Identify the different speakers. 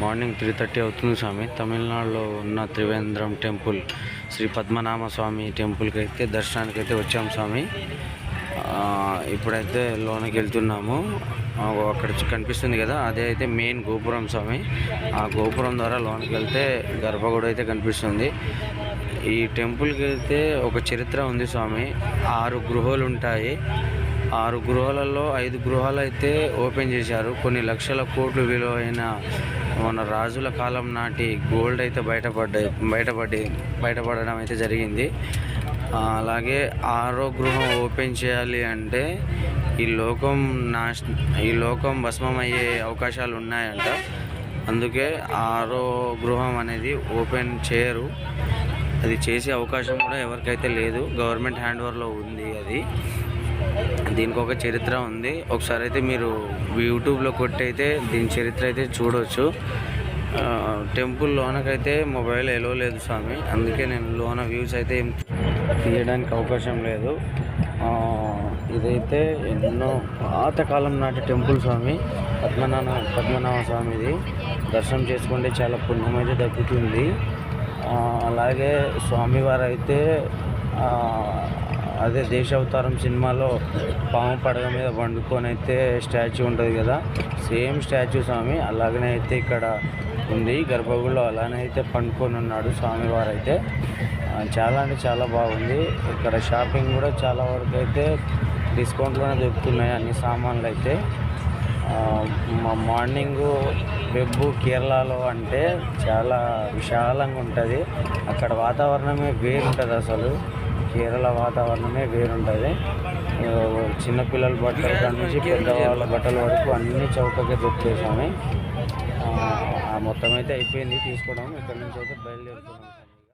Speaker 1: Morning three thirty అవుతుంది స్వామి. తమిళనాడులో ఉన్న త్రివేంద్రం టెంపుల్ శ్రీ పద్మనాభ స్వామి టెంపుల్కి అయితే దర్శనానికి అయితే వచ్చాం స్వామి. ఇప్పుడైతే లోనికి వెళ్తున్నాము. అక్కడ కనిపిస్తుంది కదా అదే అయితే మెయిన్ గోపురం స్వామి. ఆ గోపురం ద్వారా లోనికి వెళ్తే గర్భగుడి అయితే కనిపిస్తుంది. ఈ టెంపుల్కి అయితే ఒక చరిత్ర ఉంది స్వామి. ఆరు గృహాలు ఉంటాయి. ఆరు గృహాలలో ఐదు గృహాలు అయితే ఓపెన్ చేశారు. కొన్ని లక్షల కోట్లు విలువైన మన రాజుల కాలం నాటి గోల్డ్ అయితే బయటపడ్డాయి బయటపడి బయటపడడం అయితే జరిగింది. అలాగే ఆరో గృహం ఓపెన్ చేయాలి అంటే ఈ లోకం నాశ ఈ లోకం భస్మం అయ్యే అవకాశాలు ఉన్నాయంట. అందుకే ఆరో గృహం అనేది ఓపెన్ చేయరు. అది చేసే అవకాశం కూడా ఎవరికైతే లేదు. గవర్నమెంట్ హ్యాండ్ ఓవర్లో ఉంది అది. దీనికి ఒక చరిత్ర ఉంది. ఒకసారి అయితే మీరు యూట్యూబ్లో కొట్టి అయితే దీని చరిత్ర అయితే చూడవచ్చు టెంపుల్ లోనకైతే మొబైల్ ఎలో లేదు స్వామి. అందుకే నేను లోన వ్యూస్ అయితే ఏం తీయడానికి అవకాశం లేదు. ఇదైతే ఎన్నో పాతకాలం నాటి టెంపుల్ స్వామి. పద్మనాభ పద్మనాభ స్వామిది. దర్శనం చేసుకుంటే చాలా పుణ్యం అయితే దక్కుతుంది. అలాగే స్వామివారు అయితే అదే దేశావతారం సినిమాలో పాము పడగ మీద వండుకొని అయితే స్టాచ్యూ ఉంటుంది కదా. సేమ్ స్టాచ్యూ స్వామి అలాగనే అయితే ఇక్కడ ఉంది. గర్భగుడిలో అలానే అయితే పండుకొని ఉన్నాడు స్వామివారు అయితే చాలా అంటే చాలా బాగుంది. ఇక్కడ షాపింగ్ కూడా చాలా వరకు అయితే డిస్కౌంట్లోనే దొరుకుతున్నాయి అన్ని సామాన్లు అయితే. మా మార్నింగ్ వెబ్బు కేరళలో అంటే చాలా విశాలంగా ఉంటుంది. అక్కడ వాతావరణమే వేరుంటుంది అసలు. కేరళ వాతావరణమే వేరుంటుంది. చిన్నపిల్లల బట్టల కాడ నుంచి పెద్దవాళ్ళ బట్టల వరకు అన్ని చౌకగా దొరికేసాము మొత్తం అయితే అయిపోయింది. తీసుకోవడం ఇక్కడ నుంచి అయితే బయలుదేరుతున్నాం.